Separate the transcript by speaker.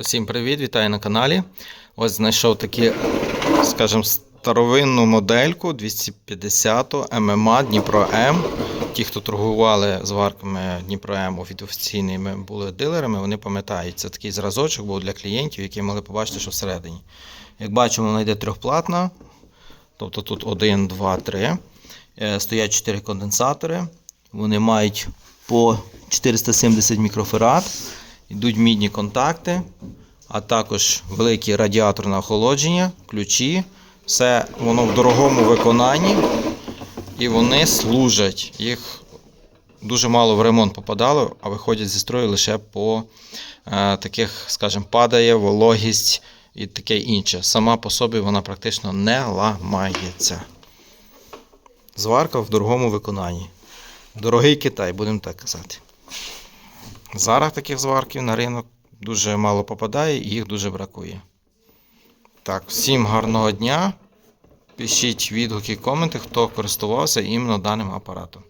Speaker 1: Усім привіт, вітаю на каналі. Ось знайшов такі, скажімо, старовинну модельку 250 ММА Дніпро М. Ті, хто торгували зварками Дніпро М офіційними були дилерами, вони пам'ятають, це такий зразочок був для клієнтів, які могли побачити, що всередині. Як бачимо, вона йде трьохплатна, тобто тут 1, 2, 3. Е, Стоять 4 конденсатори. Вони мають по 470 мікрофарад. Йдуть мідні контакти, а також великий радіатор на охолодження, ключі. Все воно в дорогому виконанні. І вони служать. Їх дуже мало в ремонт попадало, а виходять зі строю лише по е, таких, скажімо, падає вологість і таке інше. Сама по собі вона практично не ламається. Зварка в дорогому виконанні. Дорогий Китай, будемо так казати. Зараз таких зварків на ринок дуже мало попадає і їх дуже бракує. Так, всім гарного дня. Пишіть відгуки, коменти, хто користувався іменно даним апаратом.